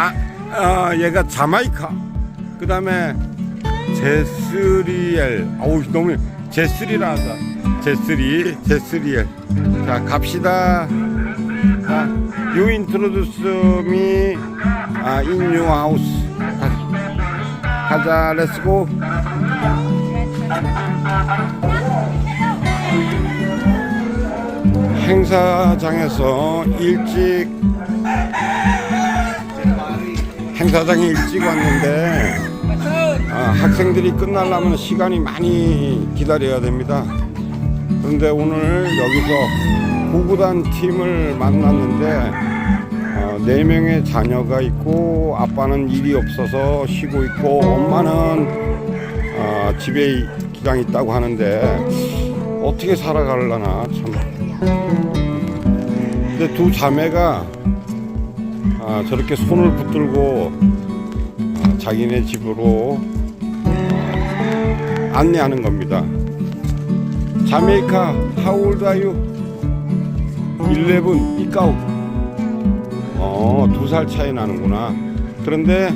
아, 아 얘가 자마이카. 그 다음에 제스리엘. 어우 너무 제스리라 하다. 제스리, 제스리엘. 자 갑시다. 자, you introduce me 아, in your house. 가- 가자, 렛츠고. 행사장에서 일찍 행사장에 일찍 왔는데 아, 학생들이 끝나려면 시간이 많이 기다려야 됩니다. 그런데 오늘 여기서 구구단 팀을 만났는데 어, 네 명의 자녀가 있고 아빠는 일이 없어서 쉬고 있고 엄마는 어, 집에 기장 있다고 하는데 어떻게 살아가려나 참. 근데 두 자매가 아, 저렇게 손을 붙들고 아, 자기네 집으로 아, 안내하는 겁니다. 자메이카 are you? 11 이까우 어, 두 살 차이 나는구나. 그런데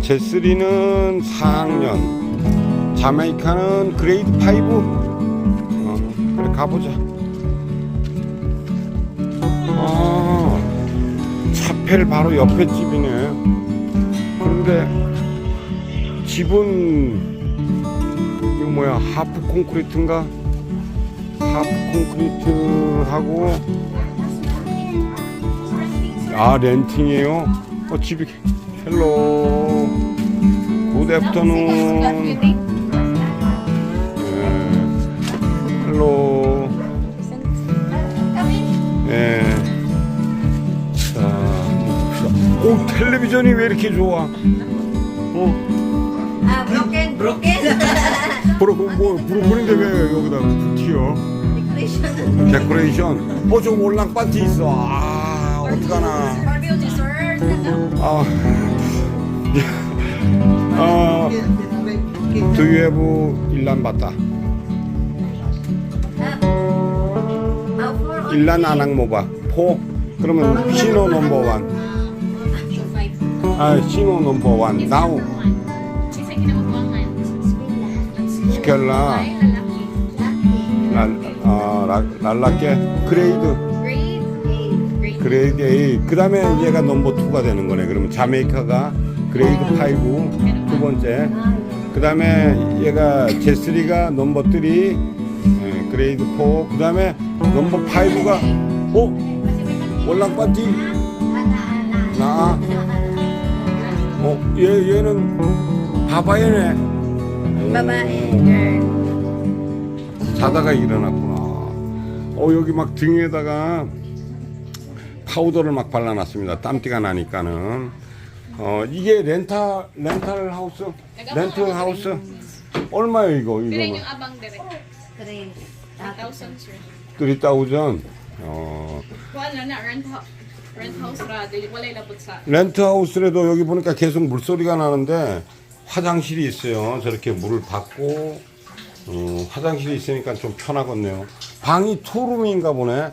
제스리는 4학년, 자메이카는 그레이드 5. 어, 그래 가보자. 차펠 바로 옆에 집이네. 그런데 집은 이거 뭐야 하프 콘크리트인가? 하프 콘크리트하고 아 렌팅이에요? 어 집이 헬로 굿 애프터눈 예. 헬로 오, 텔레비전이 왜 이렇게 좋아? 어, Ah, broken, broken. 브로, 뭐, 브로콜인데 왜 여기다 튀어? Decoration. 데코레이션. 어, 저 올랑 반티 있어. 아, 어떡하나. 아, 아, 두유해부 일란 봤다. 일란 아낙 모바. 포. 그러면 신호 넘버 원. 랄, 아, 랄, 랄라께. 그레이드. 그레이드 A. 그 다음에 얘가 넘버 2가 되는 거네. 그러면 자메이카가 그레이드 5. 두 번째. 그 다음에 얘가 제스리가 넘버 3. 예, 그레이드 4. 그 다음에 넘버 5가, 어? 월랑 반지? 나. 어, 얘, 얘는 바바예네. babae, girl. 자다가 일어났구나. 어 여기 막 등에다가 파우더를 막 발라놨습니다. 땀띠가 나니까는. 어 이게 렌탈 렌탈 하우스 렌트 하우스 얼마요 이거 이거 yung abang dire. Three. 1,000 sir. 3,000 어 Kuan na na rent house. Rent house ra dili walay labot sa. 렌트 하우스라도 여기 보니까 계속 물소리가 나는데 화장실이 있어요. 저렇게 물을 받고 어, 화장실이 있으니까 좀 편하겠네요. 방이 투룸인가 보네.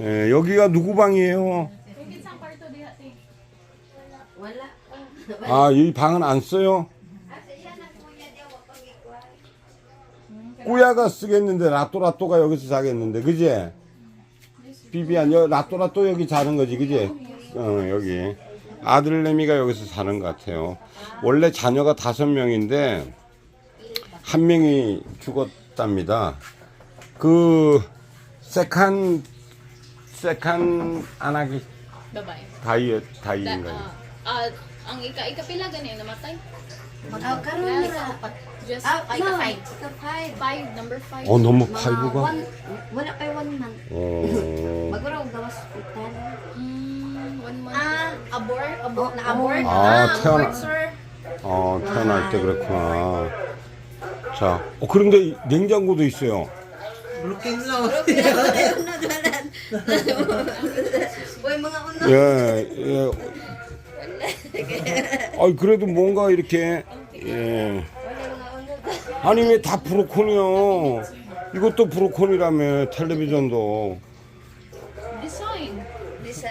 예, 여기가 누구 방이에요? 아, 이 방은 안 써요? 꾸야가 쓰겠는데 라또라또가 여기서 자겠는데 그지? 비비안 여 라또라 또 여기 자는 거지 그지? 어 여기 아들내미가 여기서 사는 것 같아요. 원래 자녀가 다섯 명인데 한 명이 죽었답니다. 그 세칸 세칸 안하기 Babae. 다이어 Da, 다이인가? ah, ah, ang ika ikapila gani namatay. Oh, karon na. Just Ah, ay no. ka five. Ika five. Five number five. 어 너무 Mga 팔구가. one, wala pa one month. 어. Abort, abort na abort. 아, 태어나- abort, sir. 어, 태어날 때 그렇구나. 자, 어, 그런데 이 냉장고도 있어요. Uy, mga uno. 예, 예. 아, 그래도 뭔가 이렇게, 예. 아니, 왜 다 브로콜이요? 이것도 브로콜이라며, 텔레비전도.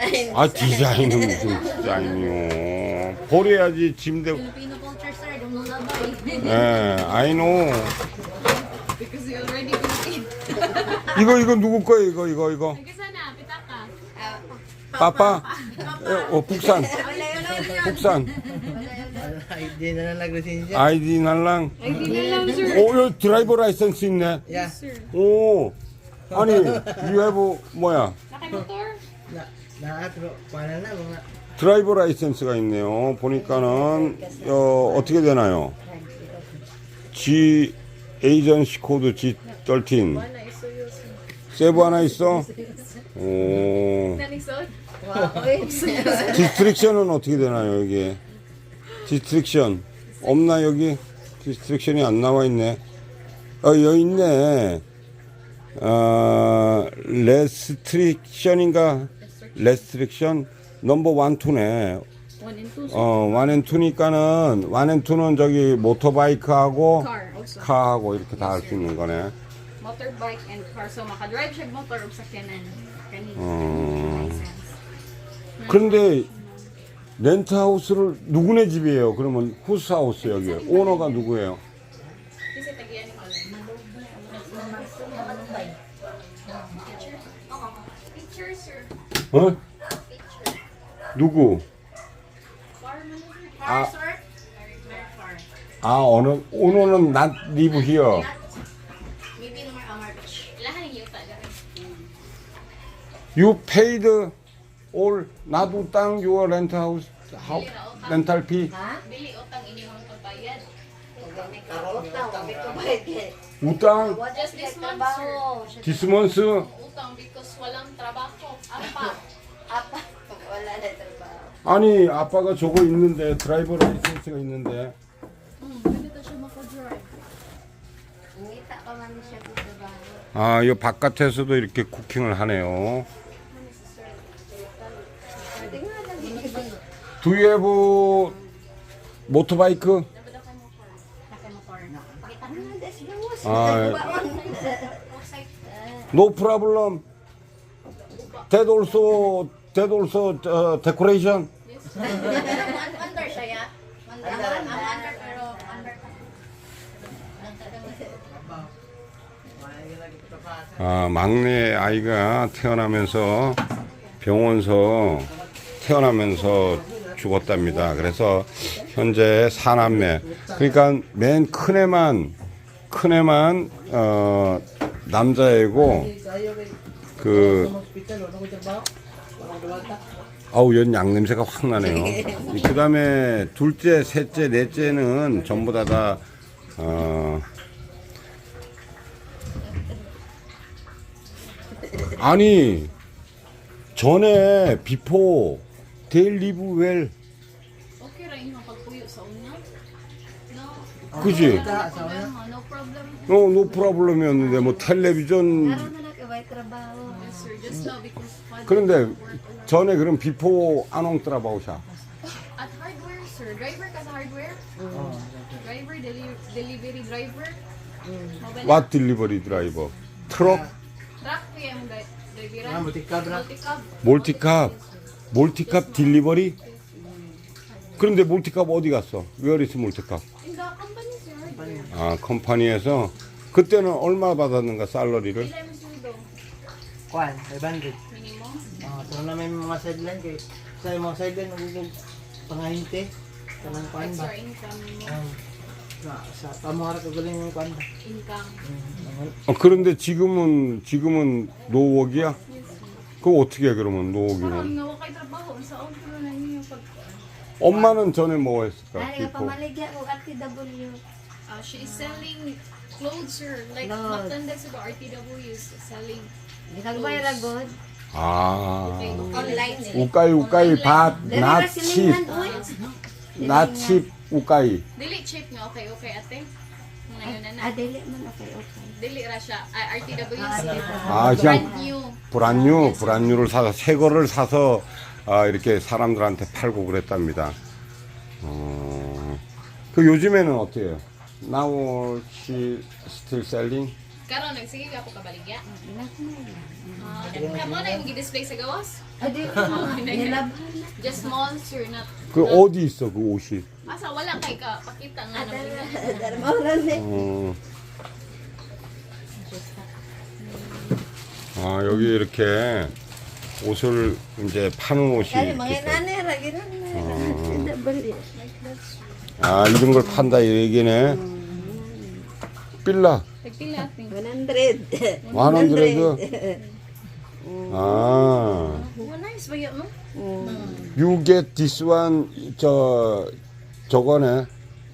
Design. 아 디자인은 무슨 디자인이요 버려야지 짐대 Filipino culture, sir. Don't know na ba? 예 I know Because you already Philippine. 이거 이거 누구 거예요 이거 이거 이거 Sige sana, pitaka. 빠빠 예, 어 북산 북산 Hindi na lang naglisensya. 아이디 날랑 na lang, sir. 오 여기 드라이버 라이센스 있네 Yeah. 오 아니 you have 뭐야 Nakamotor? 드라이버 라이센스가 있네요. 보니까는 어, 어떻게 되나요? G 에이전시 코드 G13 Wala, iso yun. 세브 하나 있어? 오? 디스트릭션은 어떻게 되나요 여기? 디스트릭션 없나 여기? 디스트릭션이 안 나와 있네. 어 여기 있네. 어 레스트릭션인가? 레스트릭션 넘버 원 투네. One and two, sir. 어, 원앤 투니까는, 원앤 투는 저기 모터바이크하고 Car also. 카하고 이렇게 다 할 수 있는 거네. Motorbike and car. So, makadrive siya motor o sakyanan. Kani. 어. License. 그런데 렌트하우스를 누구네 집이에요? 그러면 후스하우스 여기. 오너가 누구예요? Kasi tagiyan ni Colin. Picture, sir. 어? 누구? 아. 아, Beach. Ilahan yung yuta dyan. You paid all, 나도 땅 your rent house, how, rental fee. Bili utang inyong pagbayad. Utang, may kabayad kay. 우땅, Just this month, Trabaho. this month, Utang because walang trabaho. Apa? Apa? Wala na trabaho. 아니, 아빠가 저거 있는데, 드라이버 라이센스가 있는데, Hmm, pwede to siya makadrive. Ngita pa man siya trabaho. 아, 이 바깥에서도 이렇게 쿠킹을 하네요. Do you have 모토바이크? Nakamotor. Pakita mo na 아, uh? Under. Ang under pero under. 아, 막내 아이가 태어나면서 병원서 태어나면서 죽었답니다. 그래서 현재 사남매. 그러니까 맨 큰애만 큰애만 어, 남자애고 그. 아우 연 양 냄새가 확 나네요. 그 다음에 둘째, 셋째, 넷째는 전부 다 다, 어, 아니, 전에 비포, well. Okay 그지? No problem. 어, 노 프로블럼이었는데, 뭐, 텔레비전. 그런데. 전에 그럼 비포 안홍 트라바우샤. At hardware, sir. Driver ka sa hardware? Oh, Driver, deli- delivery driver? Mobile 왓 딜리버리 드라이버. 트럭, Truck ko yung dri- driveran. Ah, multi-cab ra. Multi-cab. 몰티캅. 몰티캅 딜리버리? 그런데 몰티캅 어디 갔어? Where is 몰티캅? The company. 아, 컴퍼니에서 그때는 얼마 받았는가 살러리를? Ilan mo sundo? Kwan, 500. Minimum? Ah, so na may mga sideline kay sa mga sideline magugug pangahinte kanang kwan What's ba. your income mo? Um, na sa pamuhara ko galing yung kwan ba. Income. Mm, 어, 그런데 지금은 지금은 노웍이야? 그럼 어떻게 해 그러면 Parang 노웍이면? nawa kay trabaho. Sa outro na niyo pag... 엄마는 전에 뭐 했을까? Ay, nga 비포. pamaligya ko RTW. Uh, she is selling clothes, sir. Like, Clothes. matanda sa RTW is selling. Di kagbayad ra god. 아, Online eh. 우까이 우까이 밭 Dali ra 나칩 silingan oy. 나칩 우까이. Dili cheap nga, okay, okay, ate. Ngayon na na. Ah, dili man okay okay. Dili ra siya. Ah, RTW is 아, brand 그냥 new. 브란뉴 브란뉴를 사서 새 거를 사서 아, 이렇게 사람들한테 팔고 그랬답니다. 어, 그 요즘에는 어때요? Now she still selling? Karon nagsige ka ako kabaligya. Ah, Kamo na yung display sa gawas? Just small, sir, not... 그 어디 있어 그 옷이? Asa wala kay ka pakita nga ng bigat. 어. 아 여기 이렇게 옷을 이제 파는 옷이. Bali. 아 이런 걸 판다 이 얘기네. 빌라 ating. 100. 100. 아 Oh, you get this one 저 저거네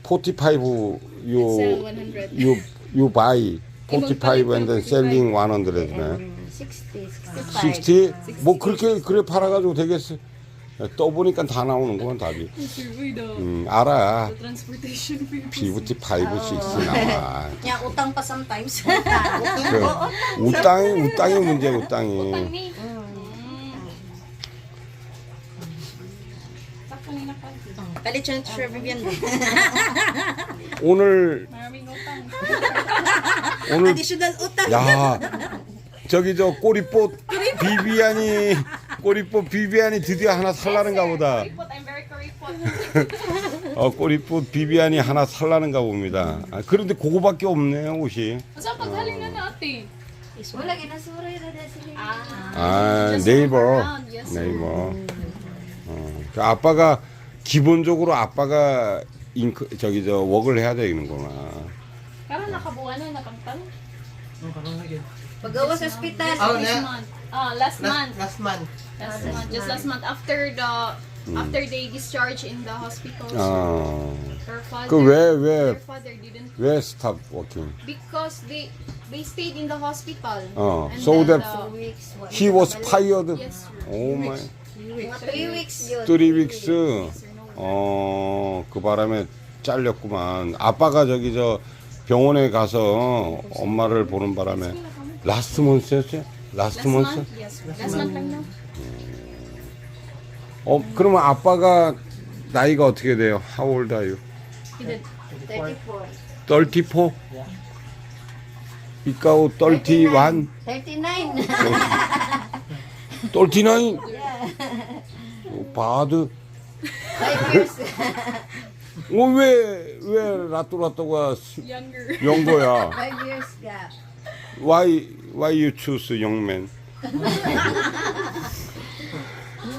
45 you Sell 100. you you buy 45 and then selling 100네. 60, 65. 60? 뭐 그렇게 그래 팔아가지고 되겠어. 떠보니까 다 나오는구만 답이. Sir, uy daw. 음 알아. Transportation. 비부티 5, 6 나와. Nya, utang pa sometimes. 그 우땅이 우땅이 문제 우땅이. Ni. Sakto ni na pa. Palit siya ng Sir Vivian. 오늘 Maraming utang. 오늘 Additional utang. 야 저기 저 꼬리꽃 비비안이 꼬리꽃 비비안이 드디어 하나 살라는가 보다. 어 꼬리꽃 비비안이 하나 살라는가 봅니다. 아, 그런데 그거밖에 없네 옷이. Saan paghaling na natin? Wala, ginasuroy na dahil sila. Ah. 아 네이버. 네이버 어, 그 아빠가 기본적으로 아빠가 잉크 저기 저 웍을 해야 되는구나 Karon na karoon na. Pag-gawa sa ospital. Oh, This na- month. Ah, last month. Last, last month. Last month. Just last month after the after they discharge in the hospital. 어. Her father. 그 왜왜 Their father didn't 왜 스탑 워킹 because they they stayed in the hospital. 어, And so then that the- weeks. what- he was fired Yes, sir. 오 마이 Mga three weeks yun. three weeks Sir, no. 어 그 바람에 잘렸구만 아빠가 저기 저 병원에 가서 엄마를 보는 바람에 라스트 month였지 라스트 Last month month, yes. Last month na. 어 그러면 아빠가 나이가 어떻게 돼요 how old are you He did. 34. 34 ikaw 31 39. 39 바드 Five years. 어 왜 왜 라또라또가 Younger. 영거야 Five years gap. Why why you choose young man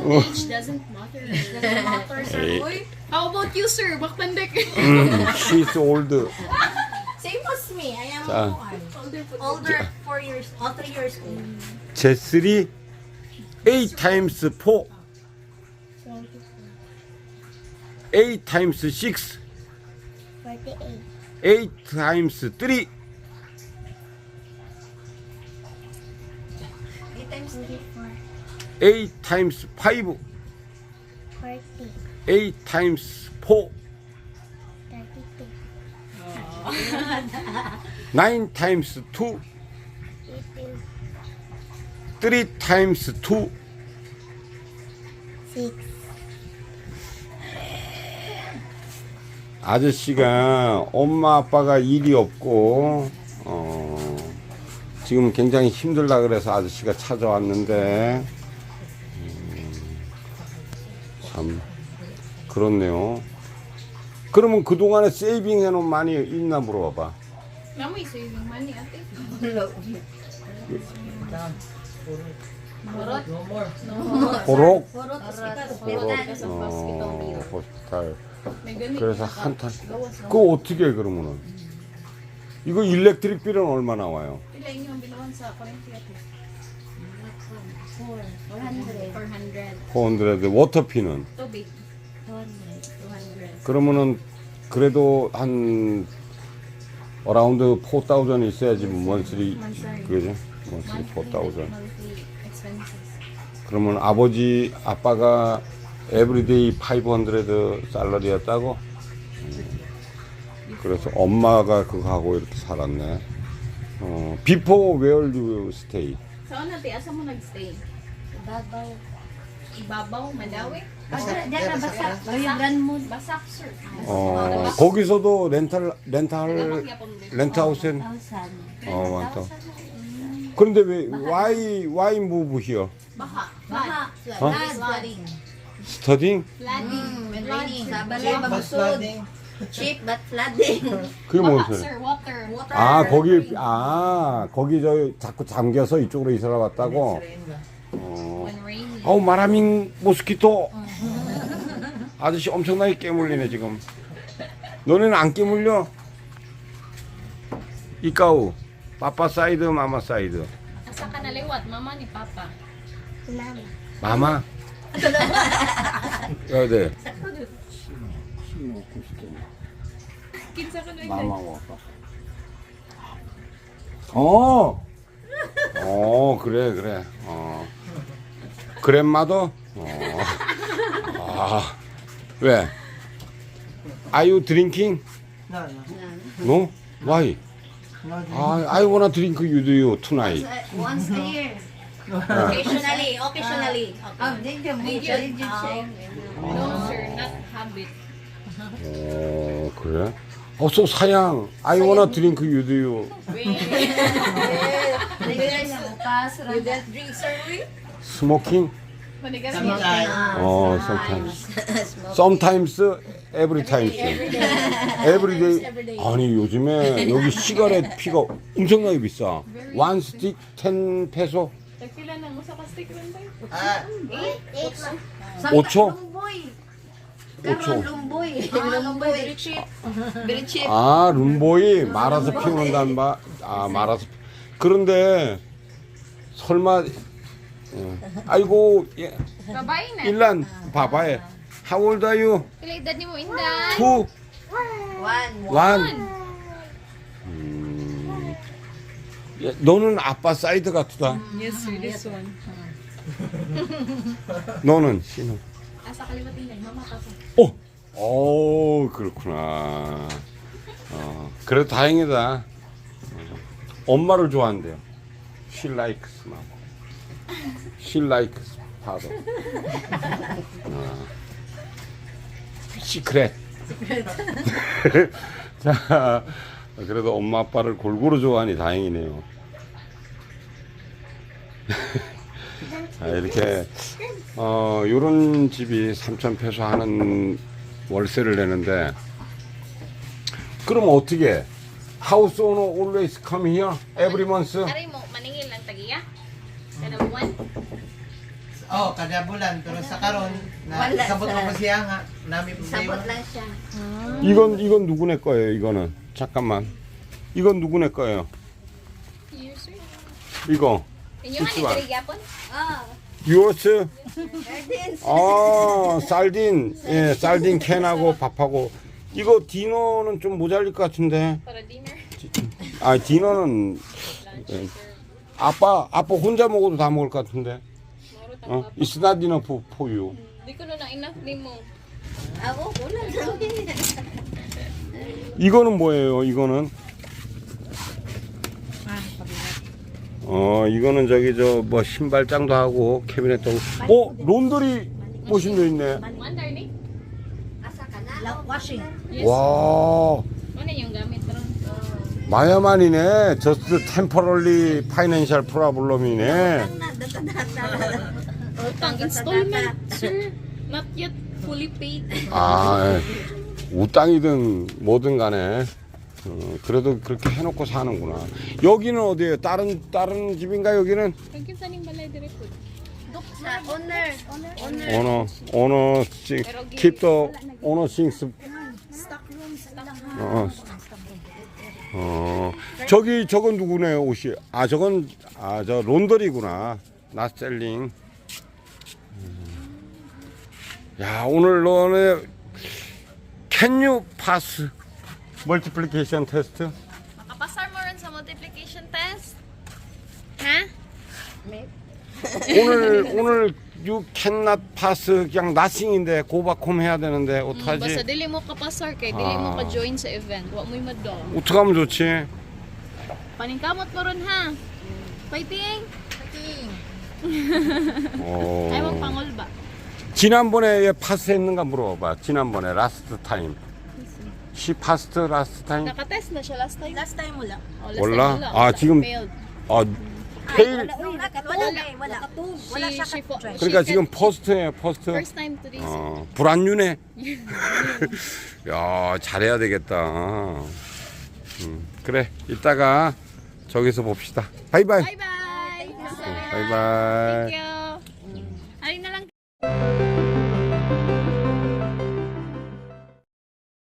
Age doesn't matter. Doesn't matter, sir. Eh. Uy, How about you, sir? Bakpandek. 음, she's old same as me. I am 자. older four years, oh, three years old. 제3 8 times 4 8 times 6 48. 8 times 3 times three. 8 times 5 Forty. 8 times 4 9 times 2 3 times 2 Six. 아저씨가 엄마 아빠가 일이 없고 어, 지금 굉장히 힘들다 그래서 아저씨가 찾아왔는데 음, 참 그렇네요. 그러면 그 동안에 세이빙 해놓은 많이 있나 물어봐봐. Namoy saving money, ate. Saan? Borot. 호록 Hospital. 어, 호스피탈. 그래서 한탄. 그거 어떻게 해 그러면은? 이거 일렉트릭 빌은 얼마 나와요? Pila inyong bilawan sa kuryente, ate? Four. 400. 400. 400 워터피는? Tubig. 200. 200. 그러면은 그래도 한 어라운드 4,000 있어야지 Monthly. 그죠? monthly 4,000. Monthly expenses. 그러면 아버지 아빠가 에브리데이 500 살러리였다고? 음. 그래서 엄마가 그거 하고 이렇게 살았네. 어, before where you stay? Saan ate? Asa mo nagstay? Babaw. Ibabaw, Madawi? Diyan ka basa. Bayagan mo. Basak, sir. 어, 거기서도 렌탈 렌탈 렌트하우스는 Thousand. 어, 많다. 그런데 왜 why why move here? Baha. Baha. Huh? Flooding. Studying? Flooding. When raining. Sa balay Cheap but mabusog. flooding. Cheap but flooding. 그게 뭔 Baha, 소리? sir. Water. 아 거기 아 거기 저 자꾸 잠겨서 이쪽으로 이사를 왔다고. 어. When. 어우 마라밍 모스키토. 아저씨 엄청나게 깨물리네 지금. 너네는 안 깨물려? 이까우. 빠빠 사이드, 마마 사이드. Asa ka naliwat? Mama ni Papa. 마마. 야, 네. Kinsa ka na 마마 와봐. 어. 어, 그래, 그래. 어. 그랜마더? 어. 아. 왜? Are you drinking? No, no. No? Why? No, drink. I, I wanna drink you do you tonight. Once a year. 아. Occasionally. Occasionally. Oh, you did you say? No, sir. Not habit. 어, 그래? 어서 사양. I wanna drink you do you. Don't drink, sir? Smoking? 어, sometimes. Sometimes, every time. Every day. 아니, 요즘에 여기 시가렛 피가 엄청나게 비싸. One stick 10 peso. Tagpila na mo sa kastik rin tayo. Ah, Eight, 아, 룸보이 말아서 피우는단 말. 아, 말아서. 피- 그런데 설마 어, 아이고 예, Babae na. 일란 봐봐요. How old are you? Pila edad ni mo, Inday? Two, One. one. 음, 야, 너는 아빠 사이드 같다. Yes, sir. This one. 너는 신호. Asa kaliwat Inday. Mama ka po. 어, 어 그렇구나. 어, 그래도 다행이다. 어, 엄마를 좋아한대요. She likes mom. She likes father. 어. 시크릿. 자, 그래도 엄마 아빠를 골고루 좋아하니 다행이네요. 자, 이렇게 어, 요런 집이 3천 페소 하는 월세를 내는데 그럼 어떻게 하우스 오너 always come here every month? Aray mo, maningil lang tagiya. Kada buwan. oh, kada bulan. Pero sa karon, na, Wala sabot sa- ko pa siya nga. Nami Sabot problema. lang siya. 이건 이건 누구네 거예요? 이거는 잠깐만. 이건 누구네 거예요? 이거 one? yapon? Ah. yours? Gardens. 아 살딘 예 살딘 캔하고 밥하고 이거 디너는 좀 모자랄 것 같은데. 아 디너는 예. 아빠 아빠 혼자 먹어도 다 먹을 것 같은데 어? It's not enough for, for you ko na enough ni mo. 이거는 뭐예요 이거는 어 이거는 저기 저 뭐 신발장도 하고 캐비넷도 하고 어 론더리 머신도 있네. 와? 마야만이네 저스트 템퍼럴리 파이낸셜 프라블럼이네 Utang installment, sir. Not yet fully paid. 아 우땅이든 뭐든 간에 어, 그래도 그렇게 해놓고 사는구나. 여기는 어디예요? 다른 다른 집인가 여기는? Thank you sa ning balay dire po. Sa owner. Owner. 오너 오너 싱 the 오너 싱스. 어, 어. 저기 저건 누구네요 옷이? 아 저건 아 저 론더리구나. 낫셀링. 야 오늘 너네 캔유 파스 멀티플리케이션 테스트 Makapasar mo rin sa multiplication test? Ha? 오늘 오늘 유 캔낫 파스 그냥 나싱인데 고바콤 해야 되는데 Mm, basta 어떡하지 dili mo kapasar kay dili mo Ah. ka join sa event. Wa mo'y madong. 어떡하면 좋지 Paningkamot mo ron ha. Fighting! 어. Ay mong pangol ba? 지난번에 얘 파스했는가 물어봐. 지난번에 라스트 타임. 시 파스트 라스트 타임? Nakatest na siya last time. Last time wala. Oh, last Wala? time Ah, 지금- Failed. 아, 페일. Nung nakat, wala kay, wala. Wala She- siya she fo- ka-try. 그러니까 she 지금 can- 퍼스트예요, 퍼스트. First time to this. 어, 불안유네. 야, 잘해야 되겠다. 음, 그래, 이따가 저기서 봅시다. 바이바이. Bye-bye! 바이바이. Thank you! Ay na lang